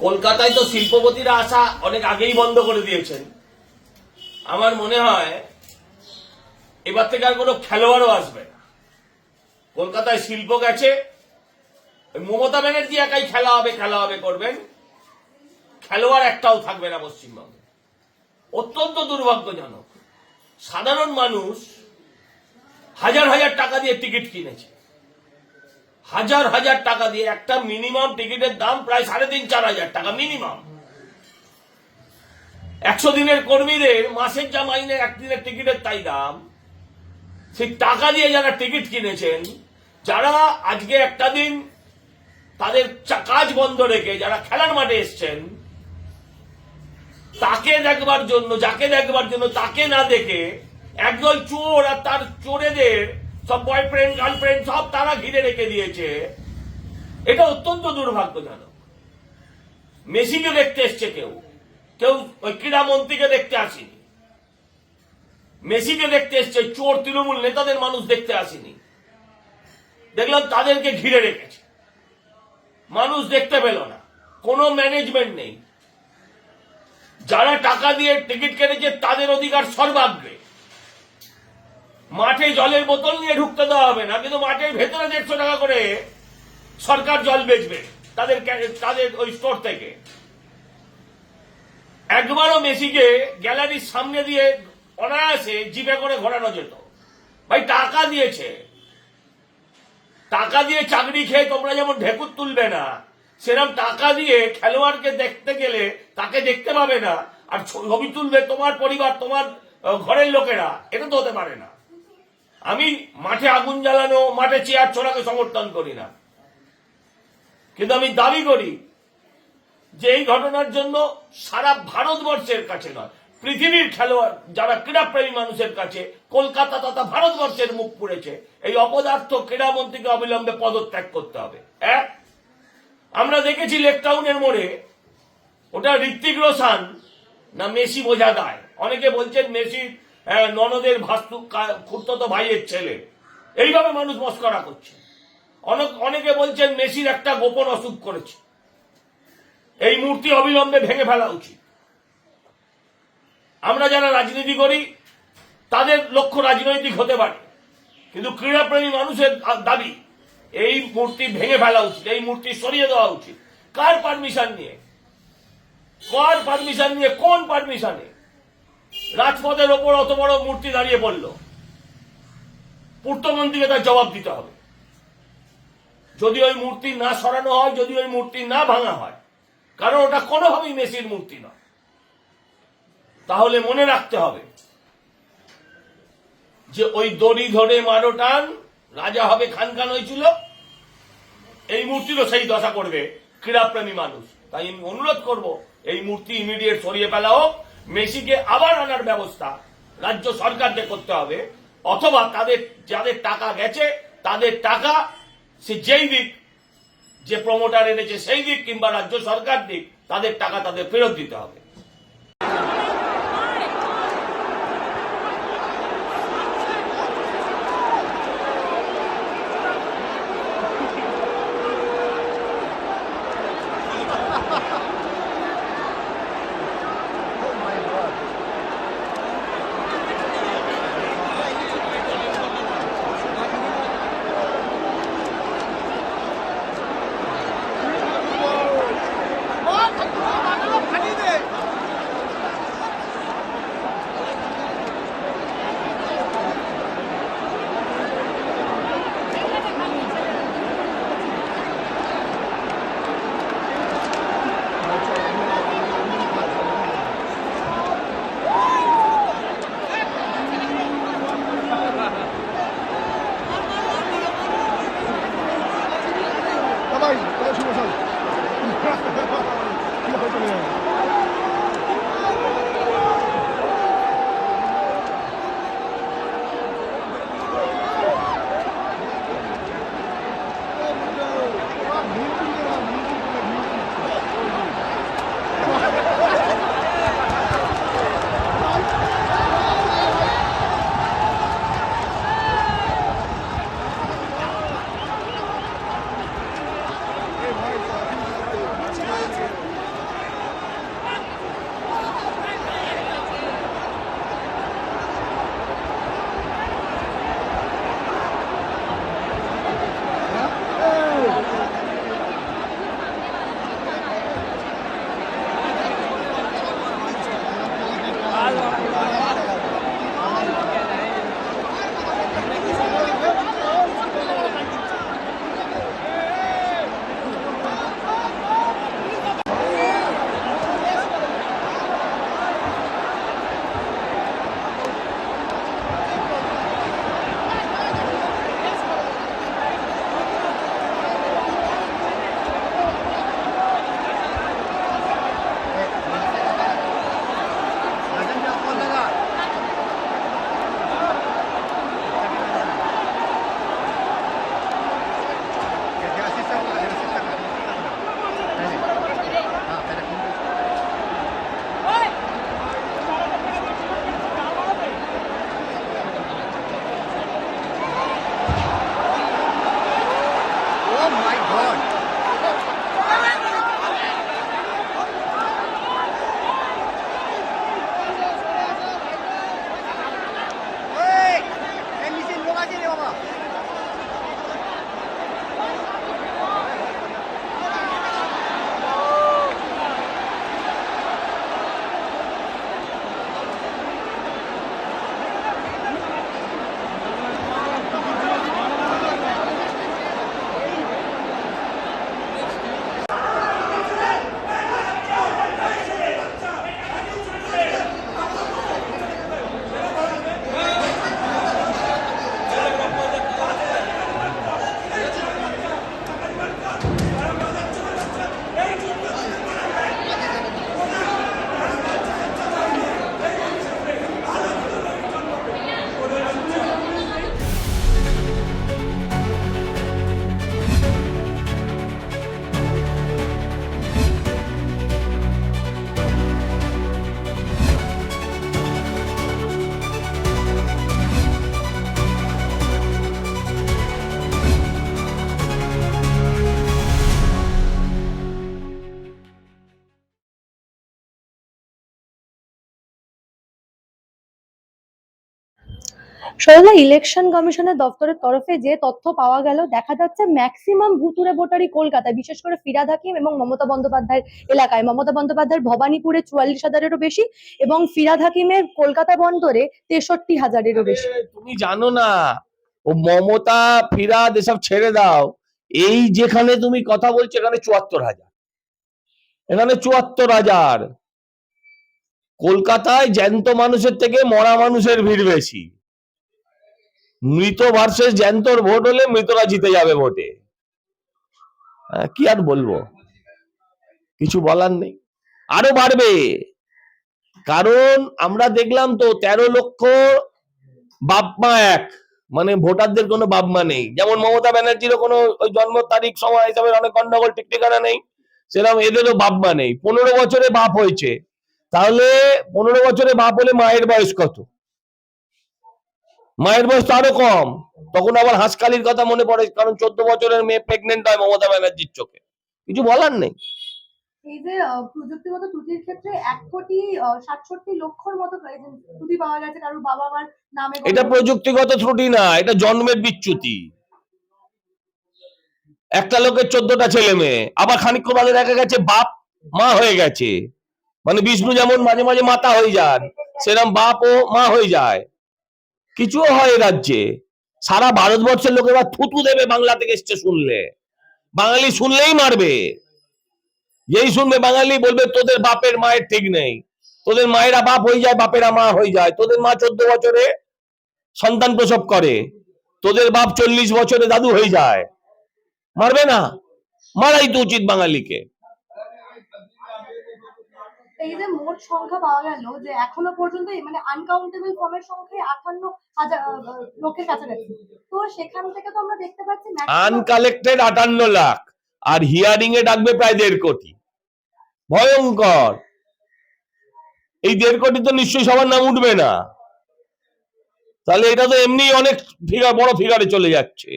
কলকাতায় তো শিল্পপতিরা আসা অনেক আগেই বন্ধ করে দিয়েছেন। আমার মনে হয় এবার থেকে আর কোনো খেলোয়াড়ও আসবে না। কলকাতায় শিল্প গেছে মমতা ব্যানার্জি একাই খেলা হবে খেলা হবে করবেন। খেলোয়াড় একটাও থাকবে না পশ্চিমবঙ্গে। অত্যন্ত দুর্ভাগ্যজনক। সাধারণ মানুষ হাজার হাজার টাকা দিয়ে টিকিট কিনেছে। হাজার হাজার টাকা দিয়ে একটা মিনিমাম টিকিটের দাম প্রায় সাড়ে তিন, চার হাজার টাকা মিনিমাম একশো দিনের কর্মীদের মাসের যা মাইনে একদিনের টিকিটের তাই দাম। সেই টাকা দিয়ে যারা টিকিট কিনেছেন, যারা আজকে একটা দিন তাদের কাজ বন্ধ রেখে যারা খেলার মাঠে এসছেন, তাকে দেখবার জন্য, যাকে দেখবার জন্য তাকে না দেখে একদল চোর আর তার চোরেদের সব বয়ফ্রেন্ড গার্লফ্রেন্ড সব তারা ঘিরে রেখে দিয়েছে। এটা অত্যন্ত দুর্ভাগ্যজনক। মেসিকে দেখতে এসছে কেউ। কেউ ওই ক্রীড়ামন্ত্রীকে দেখতে আসেনি। মেসিকে দেখতে এসছে চোর তৃণমূল নেতাদের মানুষ দেখতে আসেনি। দেখলাম তাদেরকে ঘিরে রেখেছে। মানুষ দেখতে পেল না। কোনো ম্যানেজমেন্ট নেই। যারা টাকা দিয়ে টিকিট কেটেছে তাদের অধিকার সর্বাগ্রে। মাঠে জলের বোতল নিয়ে ঢুকতে দেওয়া হবে না, কিন্তু মাঠের ভেতরে দেড়শো টাকা করে সরকার জল বেচবে তাদের তাদের ওই স্টোর থেকে। একবারও মেসিকে গ্যালারির সামনে দিয়ে অনায়াসে জিপে করে ঘোরানো যেত। ভাই, টাকা দিয়েছে। টাকা দিয়ে চাকরি খেয়ে তোমরা যেমন ঢেকুর তুলবে না সেরকম টাকা দিয়ে খেলোয়াড়কে দেখতে গেলে তাকে দেখতে পাবে না, আর ছবি তুলবে তোমার পরিবার, তোমার ঘরের লোকেরা, এটা তো হতে পারে না। আমি মাঠে আগুন জ্বালানো মাঠে চেয়ার ছোড়াকে সমর্থন করি না। কিন্তু আমি দাবি করি যে এই ঘটনার জন্য সারা ভারতবর্ষের কাছে নয় পৃথিবীর খেলোয়াড় যারা ক্রীড়াপ্রেমী মানুষের কাছে কলকাতা তথা ভারতবর্ষের মুখ পুড়েছে এই অপদার্থ ক্রীড়ামন্ত্রীকে অবিলম্বে পদত্যাগ করতে হবে। এক আমরা দেখেছি লেকটাউনের মোড়ে ওটা ঋত্বিক রোশান না মেসি বোঝা দায়? অনেকে বলছেন মেসি আহ, ননদের ভাস্তু খুঁড়তো ভাইয়ের ছেলে। এইভাবে মানুষ মস্করা করছে। অনেক, অনেকে বলছেন মেসির একটা গোপন অসুখ করেছে। এই মূর্তি অবিলম্বে ভেঙে ফেলা উচিত। আমরা যারা রাজনীতি করি, তাদের লক্ষ্য রাজনৈতিক হতে পারে। কিন্তু ক্রীড়াপ্রেমী মানুষের দাবি, এই মূর্তি ভেঙে ফেলা উচিত, এই মূর্তি সরিয়ে দেওয়া উচিত। কার পারমিশন নিয়ে? কার পারমিশন নিয়ে, কোন পারমিশনে? রাজপথের ওপর অত বড় মূর্তি দাঁড়িয়ে পড়ল। পূর্তমন্ত্রীকে তার জবাব দিতে হবে। যদি ওই মূর্তি না সরানো হয়, যদি ওই মূর্তি না ভাঙা হয়, কারণ ওটা কোনোভাবেই মেসির মূর্তি নয়। তাহলে মনে রাখতে হবে যে ওই দড়ি ধরে মারো টান, রাজা হবে খান খান হয়েছিল। এই মূর্তিরও সেই দশা করবে, ক্রীড়াপ্রেমী মানুষ। তাই আমি অনুরোধ করব, এই মূর্তি ইমিডিয়েট সরিয়ে ফেলা হোক মেসিকে আবার আনার ব্যবস্থা রাজ্য সরকারকে করতে হবে, অথবা তাদের যাদের টাকা গেছে, তাদের টাকা সে যেই দিক, যে প্রমোটার এনেছে সেই দিক কিংবা রাজ্য সরকার দিক, তাদের টাকা তাদের ফেরত দিতে হবে। しません。সরলা ইলেকশন কমিশনের দপ্তরের তরফে যে তথ্য পাওয়া গেল, দেখা যাচ্ছে ম্যাক্সিমাম ভুতুরে ভোটারই কলকাতায়, বিশেষ করে ফিরাদ হাকিম এবং মমতা বন্দ্যোপাধ্যায়ের এলাকায়। মমতা বন্দ্যোপাধ্যায়ের ভবানীপুরে চুয়াল্লিশ হাজারেরও বেশি এবং ফিরাদ হাকিমের কলকাতা বন্দরে তেষট্টি হাজারেরও বেশি। তুমি জানো না, ও মমতা, ফিরাদ এসব ছেড়ে দাও। এই যেখানে তুমি কথা বলছো, এখানে চুয়াত্তর হাজার। এখানে চুয়াত্তর হাজার। কলকাতায় জ্যান্ত মানুষের থেকে মরা মানুষের ভিড় বেশি। মৃত ভার্সেস জ্যান্তর ভোট হলে মৃতরা জিতে যাবে ভোটে। হ্যাঁ, কি আর বলব? কিছু বলার নেই। আরও বাড়বে। কারণ আমরা দেখলাম তো তেরো লক্ষ বাপমা এক। মানে ভোটারদের কোনো বাপমা নেই। যেমন মমতা ব্যানার্জিরও কোনো ওই জন্ম তারিখ সময় হিসাবে অনেক গন্ডগোল ঠিক ঠিকানা নেই। সেরকম এদেরও বাপ মা নেই। পনেরো বছরে বাপ হয়েছে। তাহলে পনেরো বছরে বাপ হলে মায়ের বয়স কত? মায়ের বয়স তো আরও কম। তখন আবার হাঁসকালির কথা মনে পড়ে কারণ চোদ্দ বছরের মেয়ে প্রেগনেন্ট হয় মমতা ব্যানার্জির চোখে। কিছু বলার নেই? এই যে প্রযুক্তিগত ত্রুটির ক্ষেত্রে এক কোটি সাতষট্টি লক্ষর মতো ত্রুটি পাওয়া গেছে কারোর বাবা মার নামে এটা প্রযুক্তিগত ত্রুটি না এটা জন্মের বিচ্যুতি। একটা লোকের চোদ্দটা ছেলে মেয়ে আবার খানিকক্ষণ আগে দেখা গেছে বাপ মা হয়ে গেছে। মানে বিষ্ণু যেমন মাঝে মাঝে মাতা হয়ে যান সেরকম বাপ ও মা হয়ে যায়। কিছুও হয় রাজ্যে। সারা ভারতবর্ষের লোকেরা থুতু দেবে বাংলা থেকে এসছে শুনলে। বাঙালি শুনলেই মারবে। যেই শুনবে বাঙালি বলবে, তোদের বাপের মায়ের ঠিক নেই। তোদের মায়েরা বাপ হয়ে যায়, বাপেরা মা হয়ে যায়। তোদের মা চোদ্দ বছরে সন্তান প্রসব করে। তোদের বাপ চল্লিশ বছরে দাদু হয়ে যায়। মারবে না। মারাই তো উচিত বাঙালিকে। এই যে মোট সংখ্যা পাওয়া গেল যে এখনও পর্যন্ত মানে আনকাউন্টেবল ফর্মের সংখ্যা আটান্ন হাজার লোকের কাছাকাছি। তো সেখান থেকে তো আমরা দেখতে পাচ্ছি আনকালেক্টেড আটান্ন লাখ আর হিয়ারিং এ ডাকবে প্রায় দেড় কোটি। ভয়ঙ্কর। এই দেড় কোটি তো নিশ্চয়ই সবার নাম উঠবে না। তাহলে এটা তো এমনি অনেক ফিগার বড় ফিগারে চলে যাচ্ছে।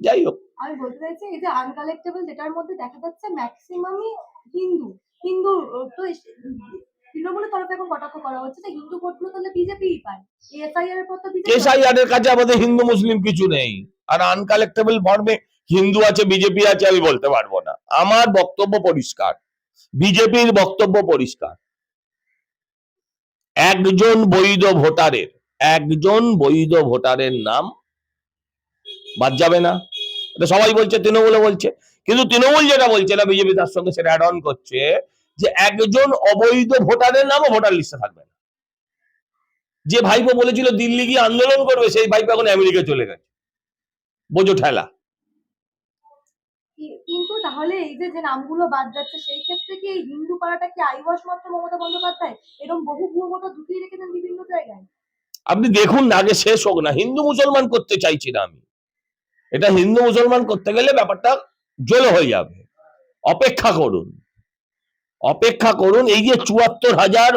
যাই হোক। আমি বলতে চাইছি এই যে আনকালেক্টেবল যেটার মধ্যে দেখা যাচ্ছে ম্যাক্সিমামই হিন্দু। হিন্দু তো তৃণমূলের তরফে এখন কটাক্ষ করা হচ্ছে যে হিন্দু ভোটগুলো তাহলে বিজেপি পায়। এসআইআর এর পর তো বিজেপি এসআইআর এর কাছে আমাদের হিন্দু মুসলিম কিছু নেই। আর আনকালেক্টেবল ফর্মে হিন্দু আছে, বিজেপি আছে, আমি বলতে পারব না। আমার বক্তব্য পরিষ্কার। বিজেপির বক্তব্য পরিষ্কার। একজন বৈধ ভোটারের, একজন বৈধ ভোটারের নাম বাদ যাবে না। এটা সবাই বলছে তৃণমূলে বলছে। কিন্তু তৃণমূল যেটা বলছে না, বিজেপি তার সঙ্গে সেটা অ্যাড অন করছে। যে একজন অবৈধ ভোটারের নামও ভোটার লিস্টে থাকবে না। যে ভাইপো বলেছিল দিল্লি গিয়ে আন্দোলন করবে সেই ভাইপো এখন আমেরিকা চলে গেছে। বোঝো ঠেলা। কিন্তু তাহলে এই যে যে নামগুলো বাদ যাচ্ছে সেই ক্ষেত্রে কি এই হিন্দু পাড়াটা কি আইওয়াস মাত্র মমতা বন্দ্যোপাধ্যায়? এরকম বহু ভুয়ো ভোটার ঢুকিয়ে রেখেছেন বিভিন্ন জায়গায়। আপনি দেখুন না আগে শেষ হোক না। হিন্দু মুসলমান করতে চাইছি না আমি। এটা হিন্দু মুসলমান করতে গেলে ব্যাপারটা জল হয়ে যাবে। অপেক্ষা করুন। অপেক্ষা করুন, এই যে চুয়াত্তর হাজার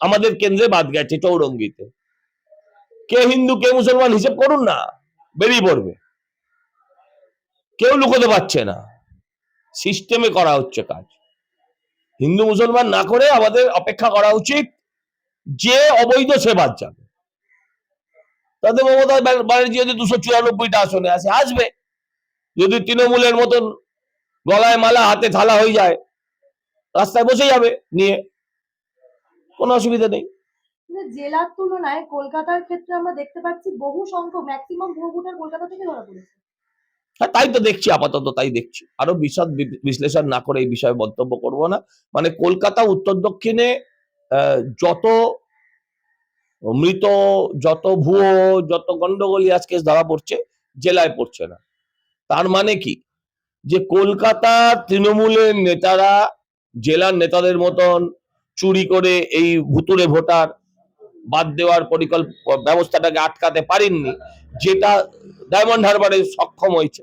আমাদের কেন্দ্রে বাদ গেছে চৌরঙ্গিতে। কে হিন্দু, কে মুসলমান হিসেব করুন না, বেরিয়ে পড়বে। কেউ লুকোতে পারছে না। সিস্টেমে করা হচ্ছে কাজ। হিন্দু, মুসলমান না করে আমাদের অপেক্ষা করা উচিত যে অবৈধ সে বাদ যাবে। তাতে মমতা ব্যান- ব্যানার্জি যদি দুশো চুরানব্বইটা আসনে আসে, আসবে। যদি তৃণমূলের মতন গলায় মালা, হাতে থালা হয়ে যায় রাস্তায় বসে যাবে নিয়ে। কোনো অসুবিধা নেই। জেলার তুলনায় কলকাতার ক্ষেত্রে আমরা দেখতে পাচ্ছি বহু সংখ্যক ম্যাক্সিমাম ভুয়ো ভোটার কলকাতা থেকে ধরা পড়েছে। হ্যাঁ তাই তো দেখছি আপাতত তাই দেখছি। আরও বিশদ বিশ্লেষণ না করে এই বিষয়ে মন্তব্য করব না। মানে কলকাতা উত্তর দক্ষিণে যত মৃত যত ভুয়ো যত গন্ডগোলি আজকে ধরা পড়ছে জেলায় পড়ছে না। তার মানে কি? যে কলকাতার তৃণমূলের নেতারা জেলার নেতাদের মতন চুরি করে এই ভুতুরে ভোটার বাদ দেওয়ার পরিকল্প, ব্যবস্থাটাকে আটকাতে পারেননি, যেটা ডায়মন্ড হারবারে সক্ষম হয়েছে।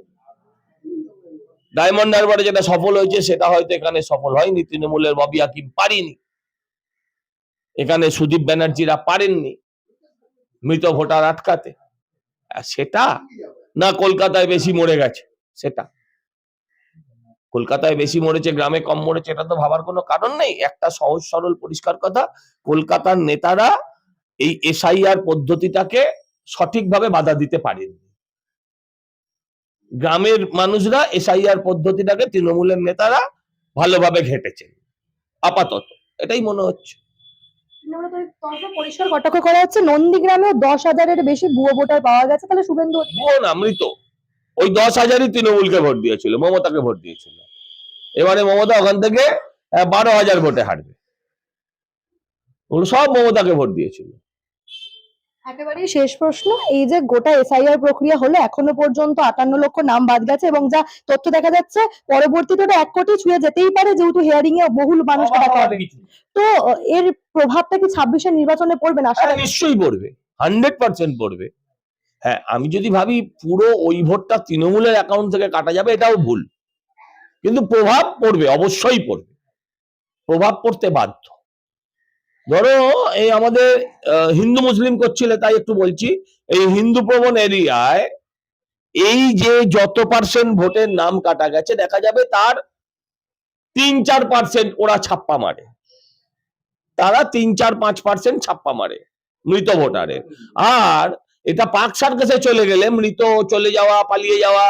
ডায়মন্ড হারবারে যেটা সফল হয়েছে, সেটা হয়তো এখানে সফল হয়নি, তৃণমূলের ববি হাকিম পারিনি। এখানে সুদীপ ব্যানার্জিরা পারেননি মৃত ভোটার আটকাতে। সেটা না কলকাতায় বেশি মরে গেছে, সেটা। কলকাতায় বেশি মরেছে গ্রামে কম মরেছে এটা তো ভাবার কোনো কারণ নেই। একটা সহজ সরল পরিষ্কার কথা কলকাতার নেতারা এই এসআইআর পদ্ধতিটাকে সঠিকভাবে বাধা দিতে পারেনি গ্রামের মানুষরা এসআইআর পদ্ধতিটাকে তৃণমূলের নেতারা ভালোভাবে ঘেটেছেন আপাতত এটাই মনে হচ্ছে। পরিষ্কার কটাক্ষ করা হচ্ছে নন্দীগ্রামে দশ হাজারের বেশি ভুয়ো ভোটার পাওয়া গেছে তাহলে শুভেন্দু ভুয়ো না মৃত। ওই দশ হাজারই তৃণমূলকে ভোট দিয়েছিল মমতাকে ভোট দিয়েছিল। এবারে মমতা ওখান থেকে বারো হাজার ভোটে হারবে। সব মমতাকে ভোট দিয়েছিল। একেবারেই শেষ প্রশ্ন এই যে গোটা এসআইআর প্রক্রিয়া হলো এখনও পর্যন্ত আটান্ন লক্ষ নাম বাদ গেছে এবং যা তথ্য দেখা যাচ্ছে পরবর্তীতে এক কোটি ছুঁয়ে যেতেই পারে যেহেতু হিয়ারিং এ বহুল মানুষকে ডাকা হবে তো এর প্রভাবটা কি ছাব্বিশের নির্বাচনে পড়বে না? হ্যাঁ, নিশ্চয়ই পড়বে। হান্ড্রেড পার্সেন্ট পড়বে। হ্যাঁ আমি যদি ভাবি পুরো ওই ভোটটা তৃণমূলের অ্যাকাউন্ট থেকে কাটা যাবে, এটাও ভুল। কিন্তু প্রভাব পড়বে, অবশ্যই পড়বে। প্রভাব পড়তে বাধ্য। ধরো এই আমাদের হিন্দু মুসলিম করছিলে, তাই একটু বলছি। এই হিন্দু প্রবণ এরিয়ায় এই যে যত পার্সেন্ট ভোটের নাম কাটা গেছে, দেখা যাবে তার তিন চার পার্সেন্ট ওরা ছাপ্পা মারে। তারা তিন চার পাঁচ পার্সেন্ট ছাপ্পা মারে মৃত ভোটারের। আর এটা পাক সার্কাসে চলে গেলে, মৃত, চলে যাওয়া, পালিয়ে যাওয়া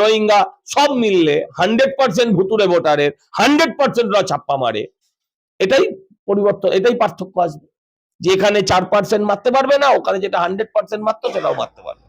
রোহিঙ্গা সব মিললে হান্ড্রেড পার্সেন্ট ভুতুরে ভোটারের হান্ড্রেড পার্সেন্ট ওরা ছাপ্পা মারে। এটাই পরিবর্তন, এটাই পার্থক্য আসবে। যে এখানে চার পার্সেন্ট মারতে পারবে না, ওখানে যেটা হান্ড্রেড পার্সেন্ট মারতো, সেটাও মারতে পারবে।